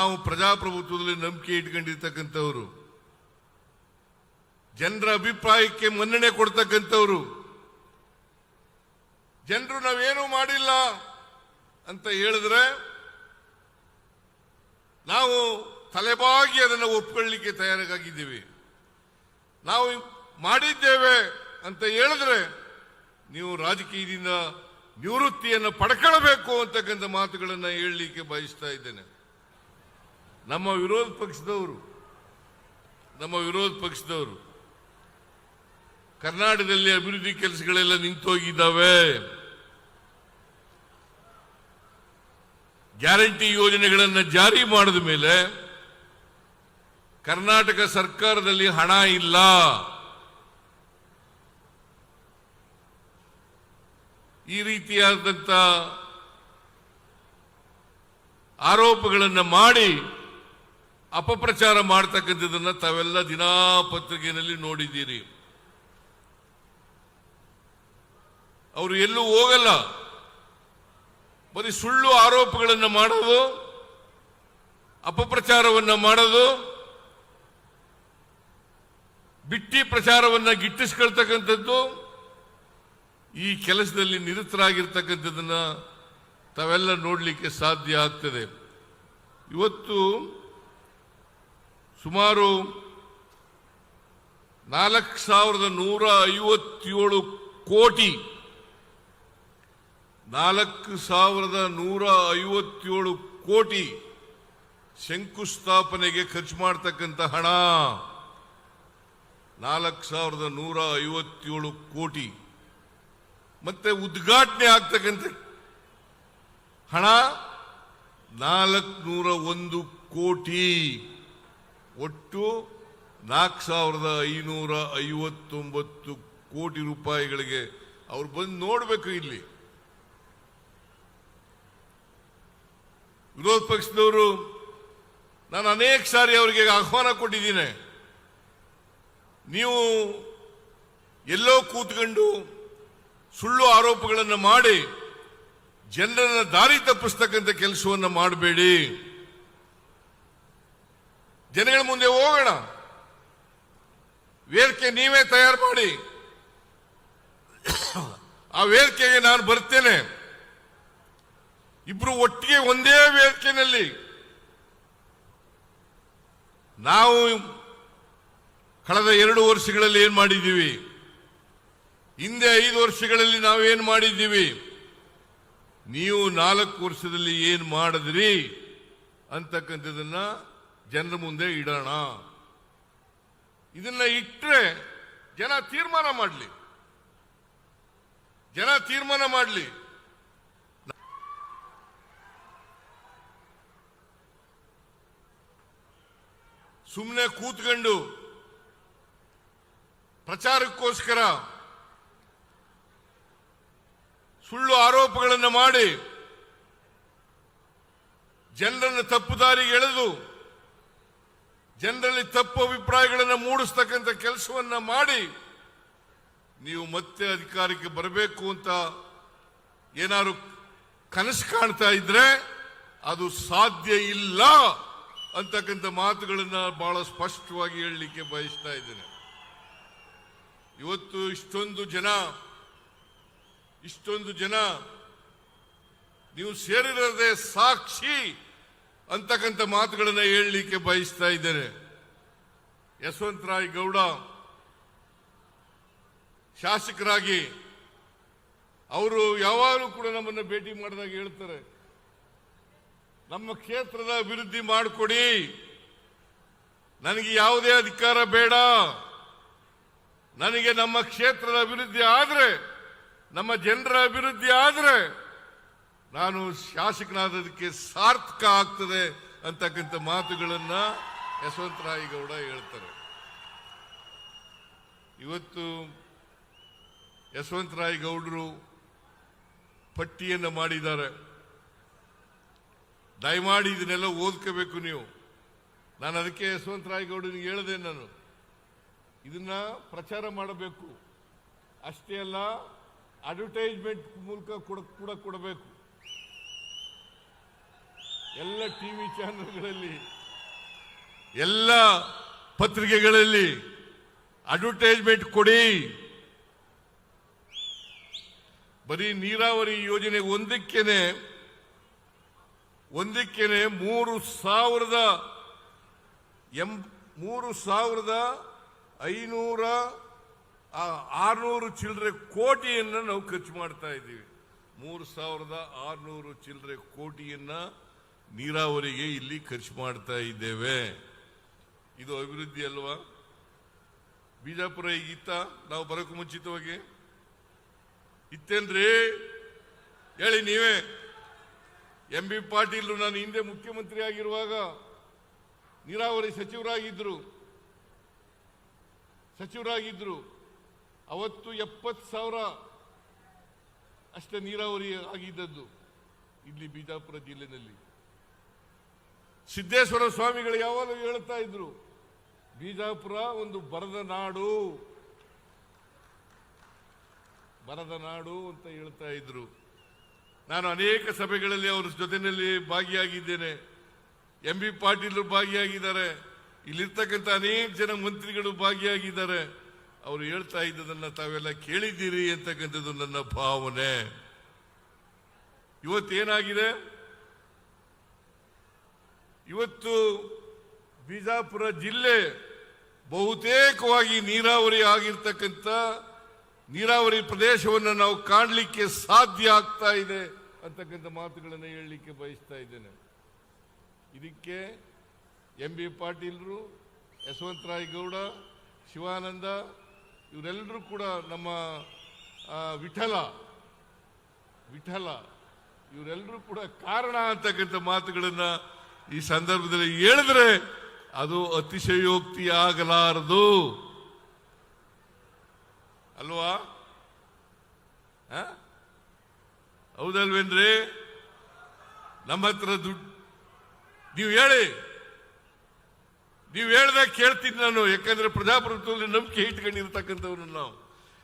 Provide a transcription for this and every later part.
ನಾವು ಪ್ರಜಾಪ್ರಭುತ್ವದಲ್ಲಿ ನಂಬಿಕೆ ಇಟ್ಕೊಂಡಿರ್ತಕ್ಕಂಥವ್ರು. ಜನರ ಅಭಿಪ್ರಾಯಕ್ಕೆ ಮನ್ನಣೆ ಕೊಡ್ತಕ್ಕಂಥವ್ರು. ಜನರು ನಾವೇನು ಮಾಡಿಲ್ಲ ಅಂತ ಹೇಳಿದ್ರೆ ನಾವು ತಲೆಬಾಗಿ ಅದನ್ನು ಒಪ್ಕೊಳ್ಳಿಕ್ಕೆ ತಯಾರಾಗಿದ್ದೀವಿ. ನಾವು ಮಾಡಿದ್ದೇವೆ ಅಂತ ಹೇಳಿದ್ರೆ ನೀವು ರಾಜಕೀಯದಿಂದ ನಿವೃತ್ತಿಯನ್ನು ಪಡ್ಕೊಳ್ಬೇಕು ಅಂತಕ್ಕಂಥ ಮಾತುಗಳನ್ನು ಹೇಳಲಿಕ್ಕೆ ಬಯಸ್ತಾ ಇದ್ದೇನೆ. ನಮ್ಮ ವಿರೋಧ ಪಕ್ಷದವರು, ನಮ್ಮ ವಿರೋಧ ಪಕ್ಷದವರು ಕರ್ನಾಟಕದಲ್ಲಿ ಅಭಿವೃದ್ಧಿ ಕೆಲಸಗಳೆಲ್ಲ ನಿಂತೋಗಿದ್ದಾವೆ. ಗ್ಯಾರಂಟಿ ಯೋಜನೆಗಳನ್ನು ಜಾರಿ ಮಾಡಿದ ಮೇಲೆ ಕರ್ನಾಟಕ ಸರ್ಕಾರದಲ್ಲಿ ಹಣ ಇಲ್ಲ. ಈ ರೀತಿಯಾದಂಥ ಆರೋಪಗಳನ್ನು ಮಾಡಿ ಅಪಪ್ರಚಾರ ಮಾಡ್ತಕ್ಕಂಥದ್ದನ್ನ ತಾವೆಲ್ಲ ದಿನಾಪತ್ರಿಕೆಯಲ್ಲಿ ನೋಡಿದ್ದೀರಿ. ಅವರು ಎಲ್ಲೂ ಹೋಗಲ್ಲ. ಬರೀ ಸುಳ್ಳು ಆರೋಪಗಳನ್ನು ಮಾಡೋದು, ಅಪಪ್ರಚಾರವನ್ನ ಮಾಡೋದು, ಬಿಟ್ಟಿ ಪ್ರಚಾರವನ್ನ ಗಿಟ್ಟಿಸ್ಕೊಳ್ತಕ್ಕಂಥದ್ದು, ಈ ಕೆಲಸದಲ್ಲಿ ನಿರತರಾಗಿರ್ತಕ್ಕಂಥದ್ದನ್ನು ತಾವೆಲ್ಲ ನೋಡಲಿಕ್ಕೆ ಸಾಧ್ಯ ಆಗ್ತದೆ. ಇವತ್ತು ಸುಮಾರು ನಾಲ್ಕು ಸಾವಿರದ ನೂರ ಐವತ್ತೇಳು ಕೋಟಿ, ನಾಲ್ಕು ಸಾವಿರದ ನೂರ ಐವತ್ತೇಳು ಕೋಟಿ ಶಂಕುಸ್ಥಾಪನೆಗೆ ಖರ್ಚು ಮಾಡತಕ್ಕಂಥ ಹಣ. ನಾಲ್ಕು ಸಾವಿರದ ನೂರ ಐವತ್ತೇಳು ಕೋಟಿ. ಮತ್ತೆ ಉದ್ಘಾಟನೆ ಆಗ್ತಕ್ಕಂಥ ಹಣ ನಾಲ್ಕುನೂರ ಒಂದು ಕೋಟಿ. ಒಟ್ಟು ನಾಲ್ಕು ಸಾವಿರದ ಐನೂರ ಐವತ್ತೊಂಬತ್ತು ಕೋಟಿ ರೂಪಾಯಿಗಳಿಗೆ ಅವ್ರು ಬಂದು ನೋಡಬೇಕು ಇಲ್ಲಿ. ವಿರೋಧ ಪಕ್ಷದವರು, ನಾನು ಅನೇಕ ಸಾರಿ ಅವರಿಗೆ ಆಹ್ವಾನ ಕೊಟ್ಟಿದ್ದೀನಿ. ನೀವು ಎಲ್ಲೋ ಕೂತ್ಕೊಂಡು ಸುಳ್ಳು ಆರೋಪಗಳನ್ನು ಮಾಡಿ, ಜನರನ್ನು ದಾರಿ ತಪ್ಪಿಸ್ತಕ್ಕಂಥ ಕೆಲಸವನ್ನು ಮಾಡಬೇಡಿ. ಜನಗಳ ಮುಂದೆ ಹೋಗೋಣ. ವೇದಿಕೆ ನೀವೇ ತಯಾರು ಮಾಡಿ. ಆ ವೇದಿಕೆಗೆ ನಾನು ಬರ್ತೇನೆ. ಇಬ್ರು ಒಟ್ಟಿಗೆ ಒಂದೇ ವೇದಿಕೆಯಲ್ಲಿ. ನಾವು ಕಳೆದ ಎರಡು ವರ್ಷಗಳಲ್ಲಿ ಏನ್ ಮಾಡಿದ್ದೀವಿ? ಹಿಂದೆ ಐದು ವರ್ಷಗಳಲ್ಲಿ ನಾವೇನ್ ಮಾಡಿದ್ದೀವಿ? ನೀವು ನಾಲ್ಕು ವರ್ಷದಲ್ಲಿ ಏನ್ ಮಾಡಿದ್ರಿ? ಅಂತಕ್ಕಂಥದನ್ನ ಜನರ ಮುಂದೆ ಇಡೋಣ. ಇದನ್ನ ಇಟ್ಟರೆ ಜನ ತೀರ್ಮಾನ ಮಾಡಲಿ. ಜನ ತೀರ್ಮಾನ ಮಾಡಲಿ. ಸುಮ್ಮನೆ ಕೂತ್ಕೊಂಡು ಪ್ರಚಾರಕ್ಕೋಸ್ಕರ ಸುಳ್ಳು ಆರೋಪಗಳನ್ನು ಮಾಡಿ ಜನರನ್ನು ತಪ್ಪು ದಾರಿಗೆ ಎಳೆದು ಜನರಲ್ಲಿ ತಪ್ಪು ಅಭಿಪ್ರಾಯಗಳನ್ನು ಮೂಡಿಸ್ತಕ್ಕಂಥ ಕೆಲಸವನ್ನ ಮಾಡಿ ನೀವು ಮತ್ತೆ ಅಧಿಕಾರಕ್ಕೆ ಬರಬೇಕು ಅಂತ ಏನಾದ್ರು ಕನಸು ಕಾಣ್ತಾ ಇದ್ರೆ ಅದು ಸಾಧ್ಯ ಇಲ್ಲ ಅಂತಕ್ಕಂಥ ಮಾತುಗಳನ್ನ ಬಹಳ ಸ್ಪಷ್ಟವಾಗಿ ಹೇಳಲಿಕ್ಕೆ ಬಯಸ್ತಾ ಇದ್ದೇನೆ. ಇವತ್ತು ಇಷ್ಟೊಂದು ಜನ ಇಷ್ಟೊಂದು ಜನ ನೀವು ಸೇರಿರದೆ ಸಾಕ್ಷಿ. ಅಂತಕ್ಕಂಥ ಮಾತುಗಳನ್ನು ಹೇಳಲಿಕ್ಕೆ ಬಯಸ್ತಾ ಇದ್ದೇನೆ. ಯಶವಂತರಾಯ್ ಗೌಡ ಶಾಸಕರಾಗಿ ಅವರು ಯಾವಾಗಲೂ ಕೂಡ ನಮ್ಮನ್ನು ಭೇಟಿ ಮಾಡಿದಾಗ ಹೇಳ್ತಾರೆ, ನಮ್ಮ ಕ್ಷೇತ್ರದ ಅಭಿವೃದ್ಧಿ ಮಾಡಿಕೊಡಿ, ನನಗೆ ಯಾವುದೇ ಅಧಿಕಾರ ಬೇಡ, ನನಗೆ ನಮ್ಮ ಕ್ಷೇತ್ರದ ಅಭಿವೃದ್ಧಿ ಆದರೆ, ನಮ್ಮ ಜನರ ಅಭಿವೃದ್ಧಿ ಆದ್ರೆ ನಾನು ಶಾಸಕನಾದದಕ್ಕೆ ಸಾರ್ಥಕ ಆಗ್ತದೆ ಅಂತಕ್ಕಂಥ ಮಾತುಗಳನ್ನ ಯಶವಂತರಾಯ ಗೌಡ ಹೇಳ್ತಾರೆ. ಇವತ್ತು ಯಶವಂತರಾಯ ಗೌಡರು ಪಟ್ಟಿಯನ್ನು ಮಾಡಿದ್ದಾರೆ. ದಯಮಾಡಿ ಇದನ್ನೆಲ್ಲ ಓದ್ಕೋಬೇಕು ನೀವು. ನಾನು ಅದಕ್ಕೆ ಯಶವಂತರಾಯ ಗೌಡನಿಗೆ ಹೇಳಿದೆ ನಾನು. ಇದನ್ನ ಪ್ರಚಾರ ಮಾಡಬೇಕು. ಅಷ್ಟೇ ಅಲ್ಲ ಅಡ್ವರ್ಟೈಸ್ಮೆಂಟ್ ಮೂಲಕ ಕೂಡ ಕೂಡ ಕೊಡಬೇಕು. ಎಲ್ಲ ಟಿವಿ ಚಾನೆಲ್ಗಳಲ್ಲಿ, ಎಲ್ಲ ಪತ್ರಿಕೆಗಳಲ್ಲಿ ಅಡ್ವರ್ಟೈಸ್ಮೆಂಟ್ ಕೊಡಿ. ಬರೀ ನೀರಾವರಿ ಯೋಜನೆ ಒಂದಕ್ಕೇನೆ ಒಂದಕ್ಕೇನೆ ಮೂರು ಸಾವಿರದ ಎಂ, ಮೂರು ಸಾವಿರದ ಐನೂರ ಆರ್ನೂರು ಚಿಲ್ಲರೆ ಕೋಟಿಯನ್ನು ನಾವು ಖರ್ಚು ಮಾಡ್ತಾ ಇದ್ದೀವಿ. ಮೂರು ಸಾವಿರದ ಆರ್ನೂರು ಚಿಲ್ಲರೆ ಕೋಟಿಯನ್ನ ನೀರಾವರಿಗೆ ಇಲ್ಲಿ ಖರ್ಚು ಮಾಡ್ತಾ ಇದ್ದೇವೆ. ಇದು ಅಭಿವೃದ್ಧಿ ಅಲ್ವಾ? ಬಿಜಾಪುರ ಈಗಿತ್ತ? ನಾವು ಬರೋಕೆ ಮುಂಚಿತವಾಗಿ? ಇತ್ತೇನ್ರಿ ಹೇಳಿ ನೀವೇ. ಎಂ ಬಿ ಪಾಟೀಲ್ ನಾನು ಹಿಂದೆ ಮುಖ್ಯಮಂತ್ರಿ ಆಗಿರುವಾಗ ನೀರಾವರಿ ಸಚಿವರಾಗಿದ್ರು. ಸಚಿವರಾಗಿದ್ರು. ಅವತ್ತು ಎಪ್ಪತ್ತು ಸಾವಿರ ಅಷ್ಟೇ ನೀರಾವರಿ ಆಗಿದ್ದದ್ದು ಇಲ್ಲಿ ಬಿಜಾಪುರ ಜಿಲ್ಲೆನಲ್ಲಿ. ಸಿದ್ದೇಶ್ವರ ಸ್ವಾಮಿಗಳು ಯಾವಾಗಲೂ ಹೇಳ್ತಾ ಇದ್ರು? ಬಿಜಾಪುರ ಒಂದು ಬರದ ನಾಡು. ಬರದ ನಾಡು ಅಂತ ಹೇಳ್ತಾ ಇದ್ರು. ನಾನು ಅನೇಕ ಸಭೆಗಳಲ್ಲಿ ಅವರ ಜೊತೆಯಲ್ಲಿ ಭಾಗಿಯಾಗಿದ್ದೇನೆ. ಎಂ ಬಿ ಪಾಟೀಲ್ ಭಾಗಿಯಾಗಿದ್ದಾರೆ. ಇಲ್ಲಿರ್ತಕ್ಕಂಥ ಅನೇಕ ಜನ ಮಂತ್ರಿಗಳು ಭಾಗಿಯಾಗಿದ್ದಾರೆ. ಅವರು ಹೇಳ್ತಾ ಇದ್ದದನ್ನ ತಾವೆಲ್ಲ ಕೇಳಿದ್ದೀರಿ ಅಂತಕ್ಕಂಥದ್ದು ನನ್ನ ಭಾವನೆ. ಇವತ್ತೇನಾಗಿದೆ? ಇವತ್ತು ಬಿಜಾಪುರ ಜಿಲ್ಲೆ ಬಹುತೇಕವಾಗಿ ನೀರಾವರಿ ಆಗಿರ್ತಕ್ಕಂಥ ನೀರಾವರಿ ಪ್ರದೇಶವನ್ನು ನಾವು ಕಾಣಲಿಕ್ಕೆ ಸಾಧ್ಯ ಆಗ್ತಾ ಇದೆ ಅಂತಕ್ಕಂಥ ಮಾತುಗಳನ್ನು ಹೇಳಲಿಕ್ಕೆ ಬಯಸ್ತಾ ಇದ್ದೇನೆ. ಇದಕ್ಕೆ ಎಂ ಬಿ ಪಾಟೀಲ್ರು ಯಶವಂತರಾಯ್ ಗೌಡ ಶಿವಾನಂದ, ಇವರೆಲ್ಲರೂ ಕೂಡ ನಮ್ಮ ವಿಠಲ ವಿಠಲ, ಇವರೆಲ್ಲರೂ ಕೂಡ ಕಾರಣ ಅಂತಕ್ಕಂಥ ಮಾತುಗಳನ್ನ ಈ ಸಂದರ್ಭದಲ್ಲಿ ಹೇಳಿದ್ರೆ ಅದು ಅತಿಶಯೋಕ್ತಿ ಆಗಲಾರದು ಅಲ್ವಾ? ಹೌದಲ್ವೇನ್ರಿ ನಮ್ಮ ಹತ್ರ ದುಡ್ಡು ನೀವು ಹೇಳಿ. ನೀವು ಹೇಳ್ದಾಗ ಕೇಳ್ತೀನಿ ನಾನು. ಯಾಕಂದ್ರೆ ಪ್ರಜಾಪ್ರಭುತ್ವದಲ್ಲಿ ನಂಬಿಕೆ ಇಟ್ಕೊಂಡಿರ್ತಕ್ಕಂಥವ್ರು ನಾವು.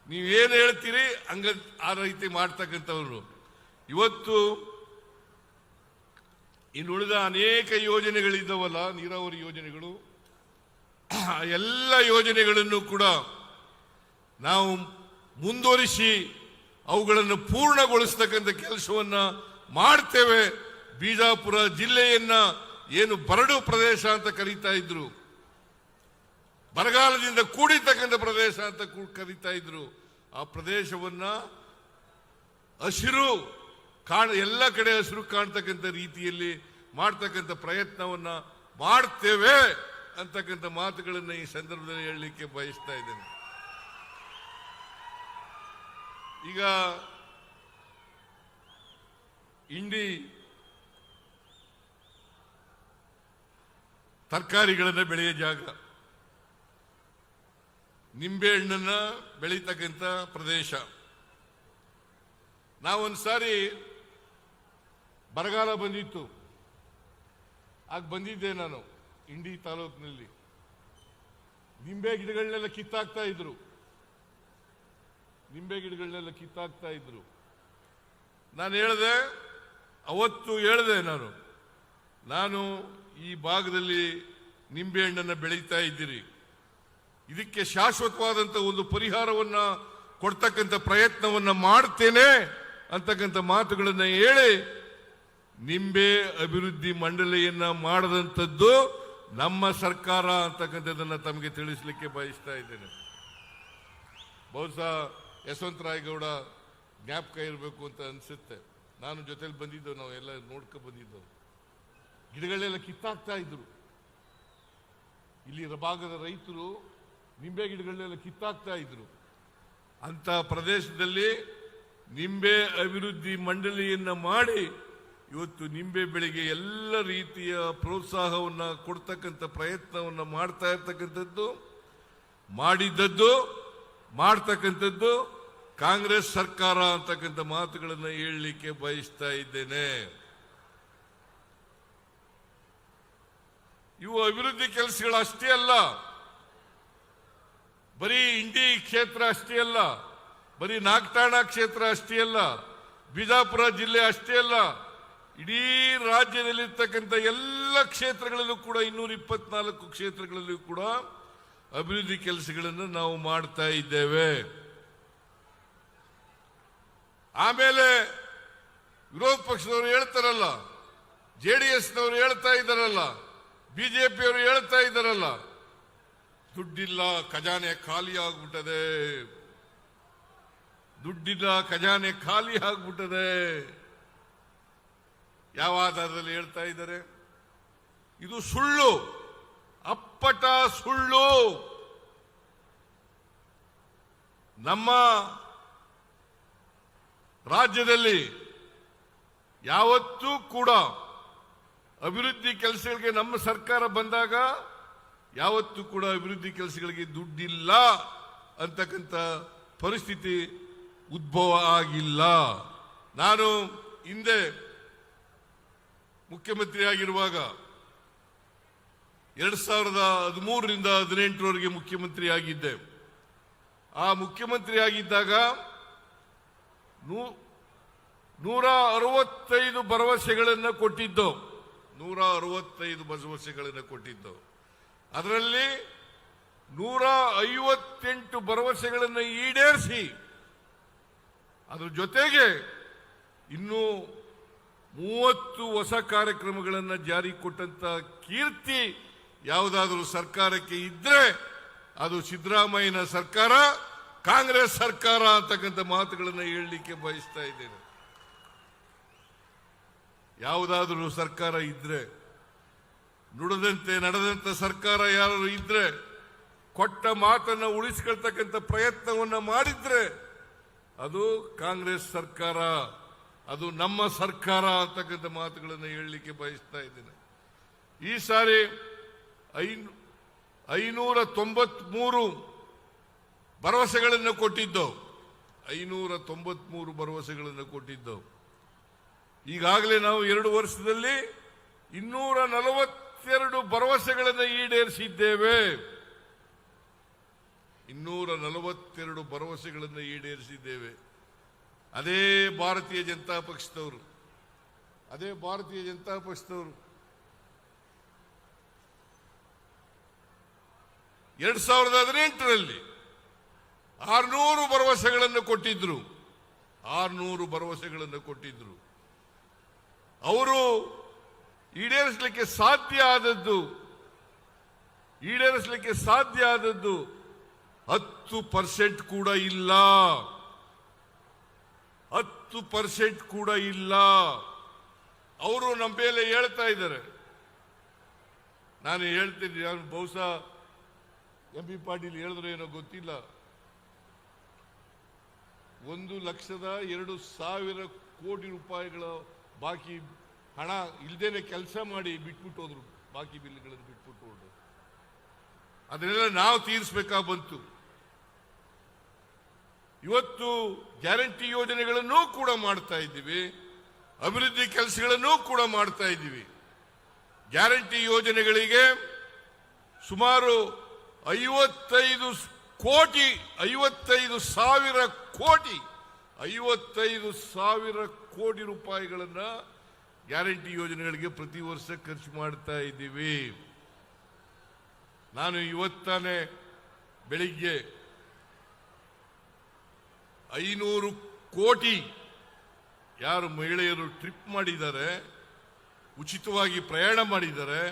ನೀವೇನು ಹೇಳ್ತೀರಿ ಹಂಗ ಆ ರೀತಿ ಮಾಡ್ತಕ್ಕಂಥವ್ರು. ಇವತ್ತು ಇನ್ನು ಉಳಿದ ಅನೇಕ ಯೋಜನೆಗಳಿದ್ದವಲ್ಲ, ನೀರಾವರಿ ಯೋಜನೆಗಳು. ಎಲ್ಲ ಯೋಜನೆಗಳನ್ನು ಕೂಡ ನಾವು ಮುಂದುವರಿಸಿ ಅವುಗಳನ್ನು ಪೂರ್ಣಗೊಳಿಸ್ತಕ್ಕಂಥ ಕೆಲಸವನ್ನು ಮಾಡ್ತೇವೆ. ಬೀಜಾಪುರ ಜಿಲ್ಲೆಯನ್ನ ಏನು ಬರಡು ಪ್ರದೇಶ ಅಂತ ಕರೀತಾ ಇದ್ರು. ಬರಗಾಲದಿಂದ ಕೂಡಿರ್ತಕ್ಕಂಥ ಪ್ರದೇಶ ಅಂತ ಕರೀತಾ ಇದ್ರು. ಆ ಪ್ರದೇಶವನ್ನ ಹಸಿರು ಕಾಣ, ಎಲ್ಲ ಕಡೆ ಹಸಿರು ಕಾಣ್ತಕ್ಕಂಥ ರೀತಿಯಲ್ಲಿ ಮಾಡ್ತಕ್ಕಂಥ ಪ್ರಯತ್ನವನ್ನ ಮಾಡ್ತೇವೆ ಅಂತಕ್ಕಂಥ ಮಾತುಗಳನ್ನು ಈ ಸಂದರ್ಭದಲ್ಲಿ ಹೇಳಲಿಕ್ಕೆ ಬಯಸ್ತಾ ಇದ್ದೇನೆ. ಈಗ ಇಂಡಿ ತರಕಾರಿಗಳನ್ನು ಬೆಳೆಯೋ ಜಾಗ. ನಿಂಬೆ ಹಣ್ಣನ್ನ ಬೆಳೀತಕ್ಕಂಥ ಪ್ರದೇಶ. ನಾವೊಂದು ಸಾರಿ ಬರಗಾಲ ಬಂದಿತ್ತು. ಆಗ ಬಂದಿದ್ದೆ ನಾನು, ಇಂಡಿ ತಾಲೂಕಿನಲ್ಲಿ. ನಿಂಬೆ ಗಿಡಗಳನ್ನೆಲ್ಲ ಕಿತ್ತಾಕ್ತಾ ಇದ್ರು. ನಿಂಬೆ ಗಿಡಗಳನ್ನೆಲ್ಲ ಕಿತ್ತಾಕ್ತಾ ಇದ್ರು. ನಾನು ಹೇಳಿದೆ, ಅವತ್ತು ಹೇಳಿದೆ ನಾನು ನಾನು ಈ ಭಾಗದಲ್ಲಿ ನಿಂಬೆ ಹಣ್ಣನ್ನು ಬೆಳೀತಾ ಇದ್ದೀರಿ. ಇದಕ್ಕೆ ಶಾಶ್ವತವಾದಂಥ ಒಂದು ಪರಿಹಾರವನ್ನು ಕೊಡ್ತಕ್ಕಂಥ ಪ್ರಯತ್ನವನ್ನು ಮಾಡ್ತೇನೆ ಅಂತಕ್ಕಂಥ ಮಾತುಗಳನ್ನು ಹೇಳಿ ನಿಂಬೆ ಅಭಿವೃದ್ಧಿ ಮಂಡಳಿಯನ್ನ ಮಾಡದಂಥದ್ದು ನಮ್ಮ ಸರ್ಕಾರ ಅಂತಕ್ಕಂಥದ್ದನ್ನ ತಮಗೆ ತಿಳಿಸ್ಲಿಕ್ಕೆ ಬಯಸ್ತಾ ಇದ್ದೇನೆ. ಬಹುಶಃ ಯಶವಂತರಾಯಗೌಡ ಜ್ಞಾಪಕ ಇರಬೇಕು ಅಂತ ಅನ್ಸುತ್ತೆ. ನಾನು ಜೊತೆಲಿ ಬಂದಿದ್ದು, ನಾವು ಎಲ್ಲ ನೋಡ್ಕೊ ಬಂದಿದ್ದೆವು ಗಿಡಗಳೆಲ್ಲ ಕಿತ್ತಾಕ್ತಾ ಇದ್ರು. ಇಲ್ಲಿ ಭಾಗದ ರೈತರು ನಿಂಬೆ ಗಿಡಗಳನ್ನೆಲ್ಲ ಕಿತ್ತಾಕ್ತಾ ಇದ್ರು. ಅಂತ ಪ್ರದೇಶದಲ್ಲಿ ನಿಂಬೆ ಅಭಿವೃದ್ಧಿ ಮಂಡಳಿಯನ್ನ ಮಾಡಿ ಇವತ್ತು ನಿಂಬೆ ಬೆಳೆಗೆ ಎಲ್ಲ ರೀತಿಯ ಪ್ರೋತ್ಸಾಹವನ್ನ ಕೊಡ್ತಕ್ಕಂಥ ಪ್ರಯತ್ನವನ್ನ ಮಾಡ್ತಾ ಇರ್ತಕ್ಕಂಥದ್ದು, ಮಾಡಿದ್ದದ್ದು, ಮಾಡ್ತಕ್ಕಂಥದ್ದು ಕಾಂಗ್ರೆಸ್ ಸರ್ಕಾರ ಅಂತಕ್ಕಂಥ ಮಾತುಗಳನ್ನು ಹೇಳಲಿಕ್ಕೆ ಬಯಸ್ತಾ ಇದ್ದೇನೆ. ಇವು ಅಭಿವೃದ್ಧಿ ಕೆಲಸಗಳು ಅಷ್ಟೇ ಅಲ್ಲ. ಬರೀ ಇಂಡಿ ಕ್ಷೇತ್ರ ಅಷ್ಟೇ ಅಲ್ಲ. ಬರೀ ನಾಗತಾಣ ಕ್ಷೇತ್ರ ಅಷ್ಟೇ ಅಲ್ಲ. ಬಿಜಾಪುರ ಜಿಲ್ಲೆ ಅಷ್ಟೇ ಅಲ್ಲ. ಇಡೀ ರಾಜ್ಯದಲ್ಲಿರ್ತಕ್ಕಂಥ ಎಲ್ಲ ಕ್ಷೇತ್ರಗಳಲ್ಲೂ ಕೂಡ, ಇನ್ನೂರ ಇಪ್ಪತ್ನಾಲ್ಕು ಕ್ಷೇತ್ರಗಳಲ್ಲೂ ಕೂಡ ಅಭಿವೃದ್ಧಿ ಕೆಲಸಗಳನ್ನು ನಾವು ಮಾಡ್ತಾ ಇದ್ದೇವೆ. ಆಮೇಲೆ ವಿರೋಧ ಪಕ್ಷದವರು ಹೇಳ್ತಾರಲ್ಲ, ಜೆ ಡಿ ಎಸ್ನವರು ಹೇಳ್ತಾ ಇದ್ದಾರಲ್ಲ ಬಿಜೆಪಿಯವರು ಹೇಳ್ತಾ ಇದ್ದಾರಲ್ಲ, ದುಡ್ಡಿಲ್ಲ, ಖಜಾನೆ ಖಾಲಿ ಆಗ್ಬಿಟ್ಟದೆ. ದುಡ್ಡಿಲ್ಲ, ಖಜಾನೆ ಖಾಲಿ ಆಗ್ಬಿಟ್ಟದೆ. ಯಾವ ಆಧಾರದಲ್ಲಿ ಹೇಳ್ತಾ ಇದ್ದಾರೆ? ಇದು ಸುಳ್ಳು. ಅಪ್ಪಟ ಸುಳ್ಳು. ನಮ್ಮ ರಾಜ್ಯದಲ್ಲಿ ಯಾವತ್ತೂ ಕೂಡ ಅಭಿವೃದ್ಧಿ ಕೆಲಸಗಳಿಗೆ ನಮ್ಮ ಸರ್ಕಾರ ಬಂದಾಗ ಯಾವತ್ತೂ ಕೂಡ ಅಭಿವೃದ್ಧಿ ಕೆಲಸಗಳಿಗೆ ದುಡ್ಡಿಲ್ಲ ಅಂತಕ್ಕಂಥ ಪರಿಸ್ಥಿತಿ ಉದ್ಭವ ಆಗಿಲ್ಲ. ನಾನು ಹಿಂದೆ ಮುಖ್ಯಮಂತ್ರಿ ಆಗಿರುವಾಗ ಎರಡ್ ಸಾವಿರದ ಹದಿಮೂರರಿಂದ ಹದಿನೆಂಟರವರೆಗೆ ಮುಖ್ಯಮಂತ್ರಿ ಆಗಿದ್ದೆ ಆ ಮುಖ್ಯಮಂತ್ರಿ ಆಗಿದ್ದಾಗ ನೂ- ನೂರ ಅರವತ್ತೈದು ಭರವಸೆಗಳನ್ನು ಕೊಟ್ಟಿದ್ದು, ನೂರ ಅರವತ್ತೈದು ಭರವಸೆಗಳನ್ನು ಕೊಟ್ಟಿದ್ದು, ಅದರಲ್ಲಿ ನೂರ ಐವತ್ತೆಂಟು ಭರವಸೆಗಳನ್ನು ಈಡೇರಿಸಿ, ಅದ್ರ ಜೊತೆಗೆ ಇನ್ನು ಮೂವತ್ತು ಹೊಸ ಕಾರ್ಯಕ್ರಮಗಳನ್ನು ಜಾರಿ ಕೊಟ್ಟಂತ ಕೀರ್ತಿ ಯಾವುದಾದರೂ ಸರ್ಕಾರಕ್ಕೆ ಇದ್ರೆ ಅದು ಸಿದ್ದರಾಮಯ್ಯನ ಸರ್ಕಾರ, ಕಾಂಗ್ರೆಸ್ ಸರ್ಕಾರ ಅಂತಕ್ಕಂಥ ಮಾತುಗಳನ್ನು ಹೇಳಲಿಕ್ಕೆ ಬಯಸ್ತಾ ಇದ್ದೇನೆ. ಯಾವುದಾದರೂ ಸರ್ಕಾರ ಇದ್ರೆ, ನುಡದಂತೆ ನಡೆದಂತ ಸರ್ಕಾರ ಯಾರು ಇದ್ರೆ, ಕೊಟ್ಟ ಮಾತನ್ನು ಉಳಿಸ್ಕೊಳ್ತಕ್ಕಂಥ ಪ್ರಯತ್ನವನ್ನು ಮಾಡಿದ್ರೆ ಅದು ಕಾಂಗ್ರೆಸ್ ಸರ್ಕಾರ. ಅದು ನಮ್ಮ ಸರ್ಕಾರ ಅಂತಕ್ಕಂಥ ಮಾತುಗಳನ್ನು ಹೇಳಲಿಕ್ಕೆ ಬಯಸ್ತಾ ಇದ್ದೇನೆ. ಈ ಸಾರಿ ಐನು ಐನೂರ ತೊಂಬತ್ಮೂರು ಭರವಸೆಗಳನ್ನು ಕೊಟ್ಟಿದ್ದು ಐನೂರ ತೊಂಬತ್ಮೂರು ಭರವಸೆಗಳನ್ನು ಕೊಟ್ಟಿದ್ದವು. ಈಗಾಗಲೇ ನಾವು ಎರಡು ವರ್ಷದಲ್ಲಿ ಇನ್ನೂರ ನಲವತ್ತೆರಡು ಭರವಸೆಗಳನ್ನು ಈಡೇರಿಸಿದ್ದೇವೆ. ಇನ್ನೂರ ನಲವತ್ತೆರಡು ಭರವಸೆಗಳನ್ನು ಈಡೇರಿಸಿದ್ದೇವೆ. ಅದೇ ಭಾರತೀಯ ಜನತಾ ಪಕ್ಷದವರು. ಅದೇ ಭಾರತೀಯ ಜನತಾ ಪಕ್ಷದವರು. ಎರಡ್ ಸಾವಿರದ ಹದಿನೆಂಟರಲ್ಲಿ ಆರ್ನೂರು ಭರವಸೆಗಳನ್ನು ಕೊಟ್ಟಿದ್ರು. ಆರ್ನೂರು ಭರವಸೆಗಳನ್ನು ಕೊಟ್ಟಿದ್ರು. ಅವರು ಈಡೇರಿಸಲಿಕ್ಕೆ ಸಾಧ್ಯ ಆದದ್ದು, ಈಡೇರಿಸಲಿಕ್ಕೆ ಸಾಧ್ಯ ಆದದ್ದು ಹತ್ತು ಪರ್ಸೆಂಟ್ ಕೂಡ ಇಲ್ಲ. ಹತ್ತು ಪರ್ಸೆಂಟ್ ಕೂಡ ಇಲ್ಲ. ಅವರು ನಮ್ಮ ಮೇಲೆ ಹೇಳ್ತಾ ಇದ್ದಾರೆ. ನಾನು ಹೇಳ್ತೀನಿ ನಾನು ಬಹುಶಃ ಎಂ ಬಿ ಪಾಟೀಲ್ ಹೇಳಿದ್ರು ಏನೋ ಗೊತ್ತಿಲ್ಲ. ಒಂದು ಲಕ್ಷದ ಎರಡು ಸಾವಿರ ಕೋಟಿ ರೂಪಾಯಿಗಳ ಬಾಕಿ ಹಣ ಇಲ್ದೇನೆ ಕೆಲಸ ಮಾಡಿ ಬಿಟ್ಬಿಟ್ಟು ಹೋದ್ರು, ಬಾಕಿ ಬಿಲ್ಗಳನ್ನು ಬಿಟ್ಬಿಟ್ಟು ಹೋದ್ರು. ಅದನ್ನೆಲ್ಲ ನಾವು ತೀರಿಸಬೇಕಾ ಬಂತು. ಇವತ್ತು ಗ್ಯಾರಂಟಿ ಯೋಜನೆಗಳನ್ನೂ ಕೂಡ ಮಾಡ್ತಾ ಇದ್ದೀವಿ. ಅಭಿವೃದ್ಧಿ ಕೆಲಸಗಳನ್ನೂ ಕೂಡ ಮಾಡ್ತಾ ಇದ್ದೀವಿ. ಗ್ಯಾರಂಟಿ ಯೋಜನೆಗಳಿಗೆ ಸುಮಾರು ಐವತ್ತೈದು ಕೋಟಿ, ಐವತ್ತೈದು ಸಾವಿರ ಕೋಟಿ, ಐವತ್ತೈದು ಸಾವಿರ ಕೋಟಿ ರೂಪಾಯಿಗಳನ್ನ ಗ್ಯಾರಂಟಿ ಯೋಜನೆಗಳಿಗೆ ಪ್ರತಿ ವರ್ಷ ಖರ್ಚು ಮಾಡ್ತಾ ಇದ್ದೀವಿ. ನಾನು ಇವತ್ತಾನೆ ಬೆಳಿಗ್ಗೆ ಐನೂರು ಕೋಟಿ ಯಾರು ಮಹಿಳೆಯರು ಟ್ರಿಪ್ ಮಾಡಿದ್ದಾರೆ, ಉಚಿತವಾಗಿ ಪ್ರಯಾಣ ಮಾಡಿದ್ದಾರೆ,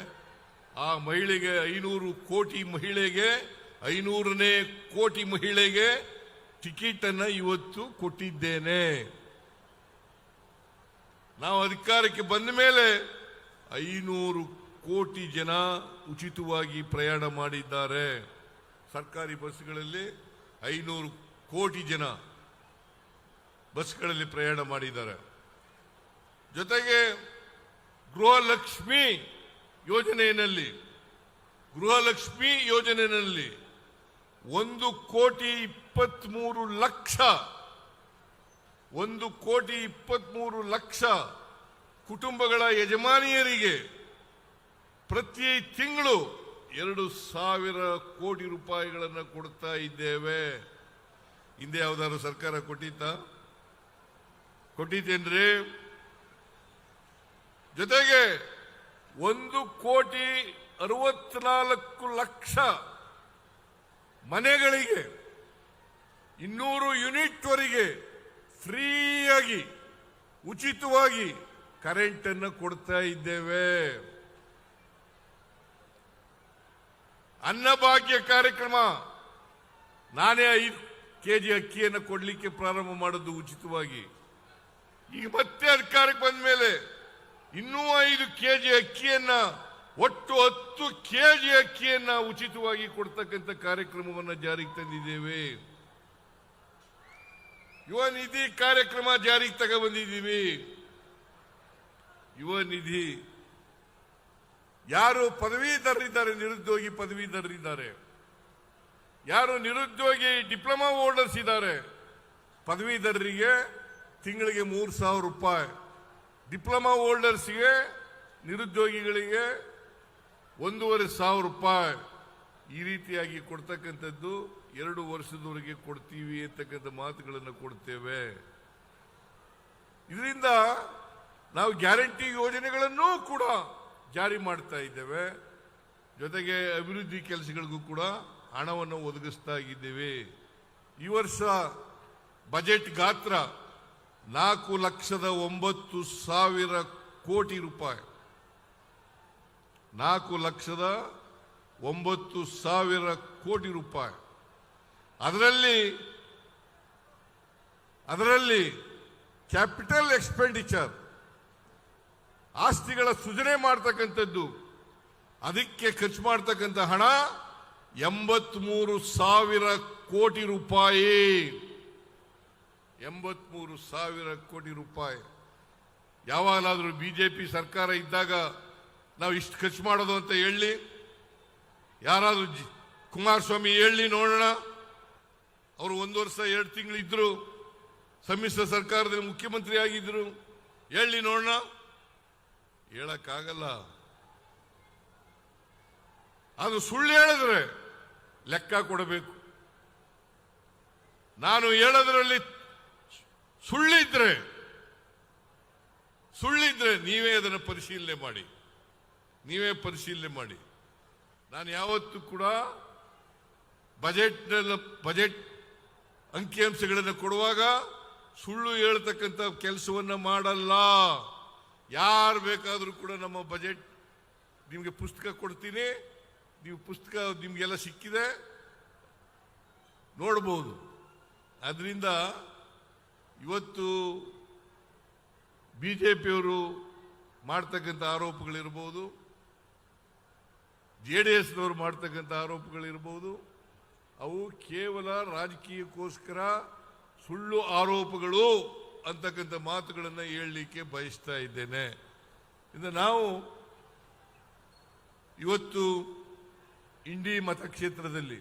ಆ ಮಹಿಳೆಗೆ ಐನೂರು ಕೋಟಿ ಮಹಿಳೆಗೆ, ಐನೂರನೇ ಕೋಟಿ ಮಹಿಳೆಗೆ ಟಿಕೆಟ್ ಅನ್ನ ಇವತ್ತು ಕೊಟ್ಟಿದ್ದೇನೆ. ನಾವು ಅಧಿಕಾರಕ್ಕೆ ಬಂದ ಮೇಲೆ ಐನೂರು ಕೋಟಿ ಜನ ಉಚಿತವಾಗಿ ಪ್ರಯಾಣ ಮಾಡಿದ್ದಾರೆ. ಸರ್ಕಾರಿ ಬಸ್ಗಳಲ್ಲಿ ಐನೂರು ಕೋಟಿ ಜನ ಬಸ್ಗಳಲ್ಲಿ ಪ್ರಯಾಣ ಮಾಡಿದ್ದಾರೆ. ಜೊತೆಗೆ ಗೃಹಲಕ್ಷ್ಮಿ ಯೋಜನೆಯಲ್ಲಿ ಗೃಹಲಕ್ಷ್ಮಿ ಯೋಜನೆಯಲ್ಲಿ ಒಂದು ಕೋಟಿ ಇಪ್ಪತ್ಮೂರು ಲಕ್ಷ, ಒಂದು ಕೋಟಿ ಇಪ್ಪತ್ಮೂರು ಲಕ್ಷ ಕುಟುಂಬಗಳ ಯಜಮಾನಿಯರಿಗೆ ಪ್ರತಿ ತಿಂಗಳು ಎರಡು ಸಾವಿರ ಕೋಟಿ ರೂಪಾಯಿಗಳನ್ನು ಕೊಡ್ತಾ ಇದ್ದೇವೆ. ಹಿಂದೆ ಯಾವ್ದಾದ್ರು ಸರ್ಕಾರ ಕೊಟ್ಟಿತ್ತ? ಕೊಟ್ಟಿದ್ದೇನ್ರಿ ಜೊತೆಗೆ ಒಂದು ಕೋಟಿ ಅರವತ್ನಾಲ್ಕು ಲಕ್ಷ ಮನೆಗಳಿಗೆ, ಇನ್ನೂರು ಯೂನಿಟ್ ವರೆಗೆ ಫ್ರೀಯಾಗಿ, ಉಚಿತವಾಗಿ ಕರೆಂಟ್ ಅನ್ನು ಕೊಡ್ತಾ ಇದ್ದೇವೆ. ಅನ್ನಭಾಗ್ಯ ಕಾರ್ಯಕ್ರಮ, ನಾನೇ ಐದು ಕೆಜಿ ಅಕ್ಕಿಯನ್ನು ಕೊಡಲಿಕ್ಕೆ ಪ್ರಾರಂಭ ಮಾಡೋದು ಉಚಿತವಾಗಿ. ಈಗ ಮತ್ತೆ ಅಧಿಕಾರಕ್ಕೆ ಬಂದ ಮೇಲೆ ಇನ್ನೂ ಐದು ಕೆ ಜಿ ಅಕ್ಕಿಯನ್ನ, ಒಟ್ಟು ಹತ್ತು ಕೆ ಜಿ ಅಕ್ಕಿಯನ್ನ ಉಚಿತವಾಗಿ ಕೊಡ್ತಕ್ಕಂಥ ಕಾರ್ಯಕ್ರಮವನ್ನು ಜಾರಿಗೆ ತಂದಿದ್ದೇವೆ. ಯುವ ನಿಧಿ ಕಾರ್ಯಕ್ರಮ ಜಾರಿಗೆ ತಗೊಬಂದಿದ್ದೀವಿ ಯುವ ನಿಧಿ, ಯಾರು ಪದವೀಧರರಿದ್ದಾರೆ, ನಿರುದ್ಯೋಗಿ ಪದವೀಧರರಿದ್ದಾರೆ, ಯಾರು ನಿರುದ್ಯೋಗಿ ಡಿಪ್ಲೊಮಾ ಹೋಲ್ಡರ್ಸ್ ಇದ್ದಾರೆ, ಪದವೀಧರರಿಗೆ ತಿಂಗಳಿಗೆ ಮೂರು ಸಾವಿರ ರೂಪಾಯಿ. ಡಿಪ್ಲೊಮಾ ಹೋಲ್ಡರ್ಸ್ಗೆ, ನಿರುದ್ಯೋಗಿಗಳಿಗೆ ಒಂದೂವರೆ ಸಾವಿರ ರೂಪಾಯಿ ಈ ರೀತಿಯಾಗಿ ಕೊಡ್ತಕ್ಕಂಥದ್ದು. ಎರಡು ವರ್ಷದವರೆಗೆ ಕೊಡ್ತೀವಿ ಅಂತಕ್ಕಂಥ ಮಾತುಗಳನ್ನು ಕೊಡ್ತೇವೆ. ಇದರಿಂದ ನಾವು ಗ್ಯಾರಂಟಿ ಯೋಜನೆಗಳನ್ನೂ ಕೂಡ ಜಾರಿ ಮಾಡ್ತಾ ಇದ್ದೇವೆ. ಜೊತೆಗೆ ಅಭಿವೃದ್ಧಿ ಕೆಲಸಗಳಿಗೂ ಕೂಡ ಹಣವನ್ನು ಒದಗಿಸ್ತಾ ಇದ್ದೇವೆ. ಈ ವರ್ಷ ಬಜೆಟ್ ಗಾತ್ರ ನಾಲ್ಕು ಲಕ್ಷದ ಒಂಬತ್ತು ಸಾವಿರ ಕೋಟಿ ರೂಪಾಯಿ. ನಾಲ್ಕು ಲಕ್ಷದ ಒಂಬತ್ತು ಸಾವಿರ ಕೋಟಿ ರೂಪಾಯಿ. ಅದರಲ್ಲಿ ಅದರಲ್ಲಿ ಕ್ಯಾಪಿಟಲ್ ಎಕ್ಸ್ಪೆಂಡಿಚರ್, ಆಸ್ತಿಗಳ ಸೃಜನೆ ಮಾಡ್ತಕ್ಕಂಥದ್ದು, ಅದಕ್ಕೆ ಖರ್ಚು ಮಾಡ್ತಕ್ಕಂಥ ಹಣ ಎಂಬತ್ಮೂರು ಸಾವಿರ ಕೋಟಿ ರೂಪಾಯಿ. ಎಂಬತ್ಮೂರು ಸಾವಿರ ಕೋಟಿ ರೂಪಾಯಿ. ಯಾವಾಗಲಾದರೂ ಬಿಜೆಪಿ ಸರ್ಕಾರ ಇದ್ದಾಗ ನಾವು ಇಷ್ಟು ಖರ್ಚು ಮಾಡೋದು ಅಂತ ಹೇಳಿ, ಯಾರಾದರೂ ಜಿ- ಕುಮಾರಸ್ವಾಮಿ ಹೇಳಿ ನೋಡೋಣ. ಅವರು ಒಂದು ವರ್ಷ, ಎರಡು ತಿಂಗಳು ಇದ್ದರು ಸಮ್ಮಿಶ್ರ ಸರ್ಕಾರದಲ್ಲಿ ಮುಖ್ಯಮಂತ್ರಿ ಆಗಿದ್ದರು ಹೇಳಿ ನೋಡೋಣ. ಹೇಳಕ್ಕಾಗಲ್ಲ. ಅದು ಸುಳ್ಳು ಹೇಳಿದ್ರೆ ಲೆಕ್ಕ ಕೊಡಬೇಕು. ನಾನು ಹೇಳೋದ್ರಲ್ಲಿ ಸುಳ್ಳಿದ್ರೆ ಸುಳ್ಳಿದ್ರೆ ನೀವೇ ಅದನ್ನು ಪರಿಶೀಲನೆ ಮಾಡಿ. ನೀವೇ ಪರಿಶೀಲನೆ ಮಾಡಿ. ನಾನು ಯಾವತ್ತೂ ಕೂಡ ಬಜೆಟ್ ಬಜೆಟ್ ಅಂಕಿಅಂಶಗಳನ್ನು ಕೊಡುವಾಗ ಸುಳ್ಳು ಹೇಳ್ತಕ್ಕಂಥ ಕೆಲಸವನ್ನ ಮಾಡಲ್ಲ. ಯಾರು ಬೇಕಾದರೂ ಕೂಡ ನಮ್ಮ ಬಜೆಟ್ ನಿಮಗೆ ಪುಸ್ತಕ ಕೊಡ್ತೀನಿ. ನೀವು ಪುಸ್ತಕ ನಿಮಗೆಲ್ಲ ಸಿಕ್ಕಿದೆ. ನೋಡಬಹುದು ಅದರಿಂದ ಇವತ್ತು ಬಿಜೆಪಿಯವರು ಮಾಡ್ತಕ್ಕಂಥ ಆರೋಪಗಳಿರ್ಬೋದು, ಜೆ ಡಿ ಎಸ್ನವರು ಮಾಡ್ತಕ್ಕಂಥ ಆರೋಪಗಳಿರ್ಬೋದು, ಅವು ಕೇವಲ ರಾಜಕೀಯಕ್ಕೋಸ್ಕರ ಸುಳ್ಳು ಆರೋಪಗಳು ಅಂತಕ್ಕಂಥ ಮಾತುಗಳನ್ನು ಹೇಳಲಿಕ್ಕೆ ಬಯಸ್ತಾ ಇದ್ದೇನೆ. ಇನ್ನು ನಾವು ಇವತ್ತು ಇಂಡಿ ಮತಕ್ಷೇತ್ರದಲ್ಲಿ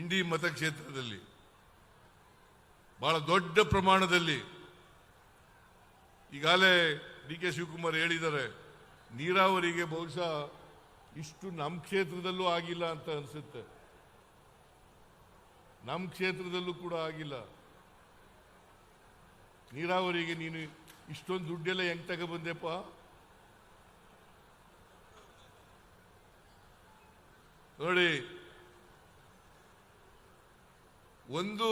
ಇಂಡಿ ಮತಕ್ಷೇತ್ರದಲ್ಲಿ ಬಹಳ ದೊಡ್ಡ ಪ್ರಮಾಣದಲ್ಲಿ ಈಗಾಗಲೇ ಡಿ ಕೆ ಶಿವಕುಮಾರ್ ಹೇಳಿದ್ದಾರೆ, ನೀರಾವರಿಗೆ ಬಹುಶಃ ಇಷ್ಟು ನಮ್ಮ ಕ್ಷೇತ್ರದಲ್ಲೂ ಆಗಿಲ್ಲ ಅಂತ ಅನಿಸುತ್ತೆ. ನಮ್ಮ ಕ್ಷೇತ್ರದಲ್ಲೂ ಕೂಡ ಆಗಿಲ್ಲ. ನೀರಾವರಿಗೆ ನೀನು ಇಷ್ಟೊಂದು ದುಡ್ಡೆಲ್ಲ ಹೆಂಗ್ ತಗೊಬಂದೆಪ್ಪ? ನೋಡಿ, ಒಂದು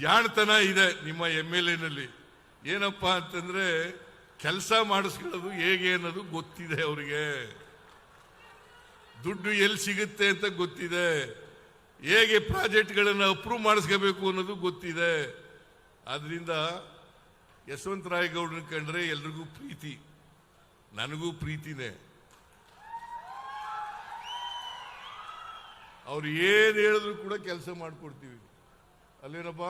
ಜಾಣತನ ಇದೆ ನಿಮ್ಮ ಎಂ ಎಲ್ ಎನಲ್ಲಿ ಏನಪ್ಪ ಅಂತಂದ್ರೆ ಕೆಲಸ ಮಾಡಿಸ್ಕೊಳ್ಳೋದು ಹೇಗೆ ಅನ್ನೋದು ಗೊತ್ತಿದೆ ಅವರಿಗೆ. ದುಡ್ಡು ಎಲ್ಲಿ ಸಿಗುತ್ತೆ ಅಂತ ಗೊತ್ತಿದೆ. ಹೇಗೆ ಪ್ರಾಜೆಕ್ಟ್ಗಳನ್ನು ಅಪ್ರೂವ್ ಮಾಡಿಸ್ಕೋಬೇಕು ಅನ್ನೋದು ಗೊತ್ತಿದೆ. ಆದ್ರಿಂದ ಯಶವಂತ ಗೌಡನ ಕಂಡ್ರೆ ಎಲ್ರಿಗೂ ಪ್ರೀತಿ. ನನಗೂ ಪ್ರೀತಿನೇ. ಅವ್ರು ಏನು ಹೇಳಿದ್ರು ಕೂಡ ಕೆಲಸ ಮಾಡ್ಕೊಡ್ತೀವಿ. ಅಲ್ಲೇನಪ್ಪ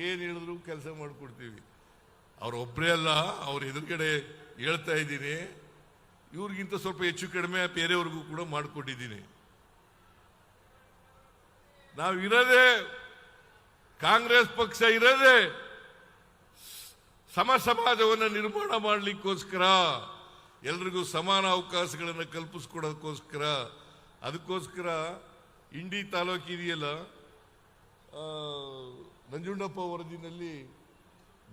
ಏನು ಹೇಳಿದ್ರು ಕೆಲಸ ಮಾಡ್ಕೊಡ್ತೀವಿ. ಅವ್ರೊಬ್ಬರೇ ಅಲ್ಲ, ಅವ್ರ ಎದುರುಗಡೆ ಹೇಳ್ತಾ ಇದ್ದೀನಿ. ಇವ್ರಿಗಿಂತ ಸ್ವಲ್ಪ ಹೆಚ್ಚು ಕಡಿಮೆ ಬೇರೆಯವ್ರಿಗೂ ಕೂಡ ಮಾಡಿಕೊಟ್ಟಿದ್ದೀನಿ. ನಾವು ಇರೋದೇ, ಕಾಂಗ್ರೆಸ್ ಪಕ್ಷ ಇರದೆ ಸಮ ಸಮಾಜವನ್ನು ನಿರ್ಮಾಣ ಮಾಡಲಿಕ್ಕೋಸ್ಕರ, ಎಲ್ರಿಗೂ ಸಮಾನ ಅವಕಾಶಗಳನ್ನು ಕಲ್ಪಿಸ್ಕೊಡೋದಕ್ಕೋಸ್ಕರ, ಅದಕ್ಕೋಸ್ಕರ ಇಂಡಿ ತಾಲೂಕು ಇದೆಯಲ್ಲ ನಂಜುಂಡಪ್ಪ ವರದಿನಲ್ಲಿ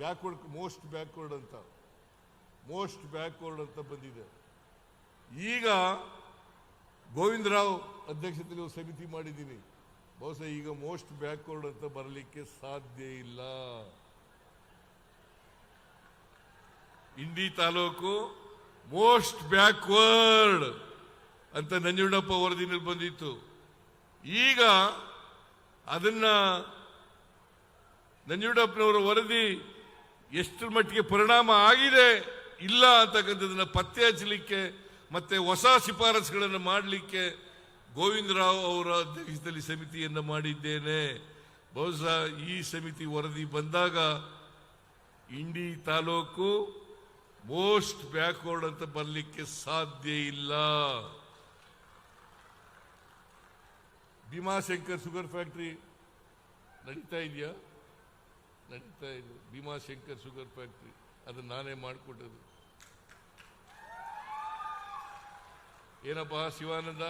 ಬ್ಯಾಕ್ವರ್ಡ್, ಮೋಸ್ಟ್ ಬ್ಯಾಕ್ವರ್ಡ್ ಅಂತ, ಮೋಸ್ಟ್ ಬ್ಯಾಕ್ವರ್ಡ್ ಅಂತ ಬಂದಿದೆ. ಈಗ ಗೋವಿಂದರಾವ್ ಅಧ್ಯಕ್ಷತೆಯಲ್ಲಿ ಸಮಿತಿ ಮಾಡಿದ್ದೀನಿ. ಬಹುಶಃ ಈಗ ಮೋಸ್ಟ್ ಬ್ಯಾಕ್ವರ್ಡ್ ಅಂತ ಬರಲಿಕ್ಕೆ ಸಾಧ್ಯ ಇಲ್ಲ. ಇಂಡಿ ತಾಲೂಕು ಮೋಸ್ಟ್ ಬ್ಯಾಕ್ವರ್ಡ್ ಅಂತ ನಂಜುಂಡಪ್ಪ ವರದಿನಲ್ಲಿ ಬಂದಿತ್ತು. ಈಗ ಅದನ್ನ ನಂಜುಡಪ್ಪನವರ ವರದಿ ಎಷ್ಟರ ಮಟ್ಟಿಗೆ ಪರಿಣಾಮ ಆಗಿದೆ ಇಲ್ಲ ಅಂತಕ್ಕಂಥದ್ದನ್ನ ಪತ್ತೆ ಹಚ್ಚಲಿಕ್ಕೆ ಮತ್ತೆ ಹೊಸ ಶಿಫಾರಸುಗಳನ್ನು ಮಾಡಲಿಕ್ಕೆ ಗೋವಿಂದರಾವ್ ಅವರ ಅಧ್ಯಕ್ಷತೆಯಲ್ಲಿ ಸಮಿತಿಯನ್ನು ಮಾಡಿದ್ದೇನೆ. ಬಹುಶಃ ಈ ಸಮಿತಿ ವರದಿ ಬಂದಾಗ ಇಂಡಿ ತಾಲೂಕು ಮೋಸ್ಟ್ ಬ್ಯಾಕ್ವರ್ಡ್ ಅಂತ ಬರಲಿಕ್ಕೆ ಸಾಧ್ಯ ಇಲ್ಲ. ಭೀಮಾಶಂಕರ್ ಶುಗರ್ ಫ್ಯಾಕ್ಟ್ರಿ ನಡೀತಾ ಇದೆಯಾ? ನಡೀತಾ ಇದೆ. Bhimashankar sugar factory. ಅದನ್ನು ನಾನೇ ಮಾಡಿಕೊಟ್ಟದ್ದು. ಏನಪ್ಪ, ಶಿವಾನಂದ?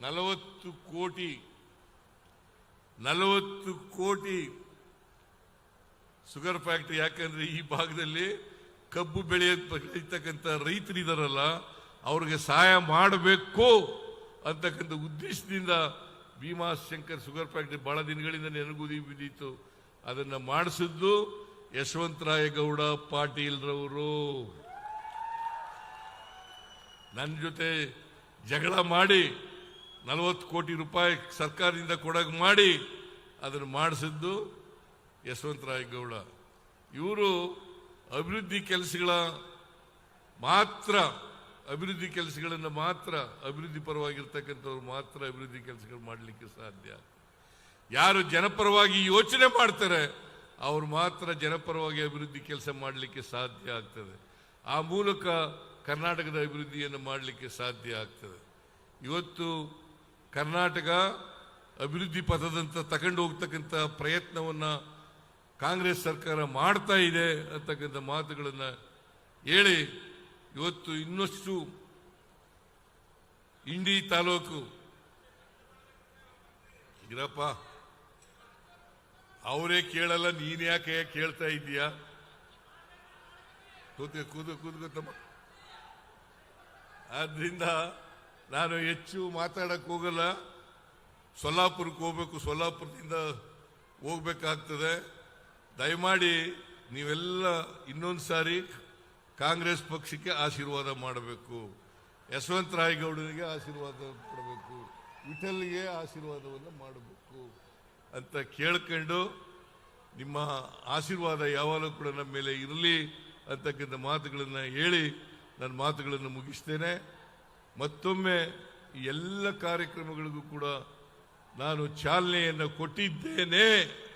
ನಲವತ್ತು ಕೋಟಿ ನಲವತ್ತು ಕೋಟಿ ಶುಗರ್ ಫ್ಯಾಕ್ಟ್ರಿ. ಯಾಕಂದ್ರೆ ಈ ಭಾಗದಲ್ಲಿ ಕಬ್ಬು ಬೆಳೆಯ ರೈತರಿದಾರಲ್ಲ ಅವ್ರಿಗೆ ಸಹಾಯ ಮಾಡಬೇಕು ಅಂತಕ್ಕಂಥ ಉದ್ದೇಶದಿಂದ ಭೀಮಾಶಂಕರ್ ಶುಗರ್ ಫ್ಯಾಕ್ಟ್ರಿ ಬಹಳ ದಿನಗಳಿಂದ ನೆನಗುದಿ ಬಿದ್ದಿತ್ತು. ಅದನ್ನು ಮಾಡಿಸಿದ್ದು ಯಶವಂತರಾಯ ಗೌಡ, ಪಾಟೀಲ್ರವರು. ನನ್ನ ಜೊತೆ ಜಗಳ ಮಾಡಿ ನಲವತ್ತು ಕೋಟಿ ರೂಪಾಯಿ ಸರ್ಕಾರದಿಂದ ಕೊಡಗ್ ಮಾಡಿ ಅದನ್ನು ಮಾಡಿಸಿದ್ದು ಯಶವಂತರಾಯ ಗೌಡ. ಇವರು ಅಭಿವೃದ್ಧಿ ಕೆಲಸಗಳ ಮಾತ್ರ ಅಭಿವೃದ್ಧಿ ಕೆಲಸಗಳನ್ನು ಮಾತ್ರ ಅಭಿವೃದ್ಧಿ ಪರವಾಗಿರ್ತಕ್ಕಂಥವ್ರು ಮಾತ್ರ ಅಭಿವೃದ್ಧಿ ಕೆಲಸಗಳು ಮಾಡಲಿಕ್ಕೆ ಸಾಧ್ಯ. ಯಾರು ಜನಪರವಾಗಿ ಯೋಚನೆ ಮಾಡ್ತಾರೆ, ಅವ್ರು ಮಾತ್ರ ಜನಪರವಾಗಿ ಅಭಿವೃದ್ಧಿ ಕೆಲಸ ಮಾಡಲಿಕ್ಕೆ ಸಾಧ್ಯ ಆಗ್ತದೆ. ಆ ಮೂಲಕ ಕರ್ನಾಟಕದ ಅಭಿವೃದ್ಧಿಯನ್ನು ಮಾಡಲಿಕ್ಕೆ ಸಾಧ್ಯ ಆಗ್ತದೆ. ಇವತ್ತು ಕರ್ನಾಟಕ ಅಭಿವೃದ್ಧಿ ಪಥದಂತ ತಗೊಂಡು ಹೋಗ್ತಕ್ಕಂಥ ಪ್ರಯತ್ನವನ್ನು ಕಾಂಗ್ರೆಸ್ ಸರ್ಕಾರ ಮಾಡ್ತಾ ಇದೆ ಅಂತಕ್ಕಂಥ ಮಾತುಗಳನ್ನು ಹೇಳಿ ಇವತ್ತು ಇನ್ನಷ್ಟು ಇಂಡಿ ತಾಲೂಕು. ಇರಪ್ಪ ಅವರೇ ಕೇಳಲ್ಲ, ನೀನ್ ಯಾಕೆ ಕೇಳ್ತಾ ಇದ್ದೀಯಾ? ಕೂತ್ಕೊ ಕೂದು ಕೂತ್ಕೊತಮ್ಮ ಆದ್ರಿಂದ ನಾನು ಹೆಚ್ಚು ಮಾತಾಡಕ್ಕೆ ಹೋಗಲ್ಲ. ಸೊಲ್ಲಾಪುರಕ್ಕೆ ಹೋಗ್ಬೇಕು, ಸೊಲ್ಲಾಪುರದಿಂದ ಹೋಗ್ಬೇಕಾಗ್ತದೆ. ದಯಮಾಡಿ ನೀವೆಲ್ಲ ಇನ್ನೊಂದು ಸಾರಿ ಕಾಂಗ್ರೆಸ್ ಪಕ್ಷಕ್ಕೆ ಆಶೀರ್ವಾದ ಮಾಡಬೇಕು. ಯಶವಂತರಾಯಗೌಡರಿಗೆ ಆಶೀರ್ವಾದ ಕೊಡಬೇಕು. ವಿಠಲ್ಗೆ ಆಶೀರ್ವಾದವನ್ನು ಮಾಡಬೇಕು ಅಂತ ಕೇಳ್ಕೊಂಡು ನಿಮ್ಮ ಆಶೀರ್ವಾದ ಯಾವಾಗಲೂ ಕೂಡ ನಮ್ಮ ಮೇಲೆ ಇರಲಿ ಅಂತಕ್ಕಂಥ ಮಾತುಗಳನ್ನು ಹೇಳಿ ನನ್ನ ಮಾತುಗಳನ್ನು ಮುಗಿಸ್ತೇನೆ. ಮತ್ತೊಮ್ಮೆ ಎಲ್ಲ ಕಾರ್ಯಕ್ರಮಗಳಿಗೂ ಕೂಡ ನಾನು ಚಾಲನೆಯನ್ನು ಕೊಟ್ಟಿದ್ದೇನೆ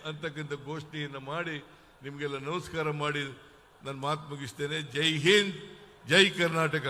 ಅಂತಕ್ಕಂಥ ಘೋಷಣೆಯನ್ನು ಮಾಡಿ ನಿಮಗೆಲ್ಲ ನಮಸ್ಕಾರ ಮಾಡಿ ನನ್ನ ಮಾತು ಮುಗಿಸ್ತೇನೆ ಜೈ ಹಿಂದ್ ಜೈ ಕರ್ನಾಟಕ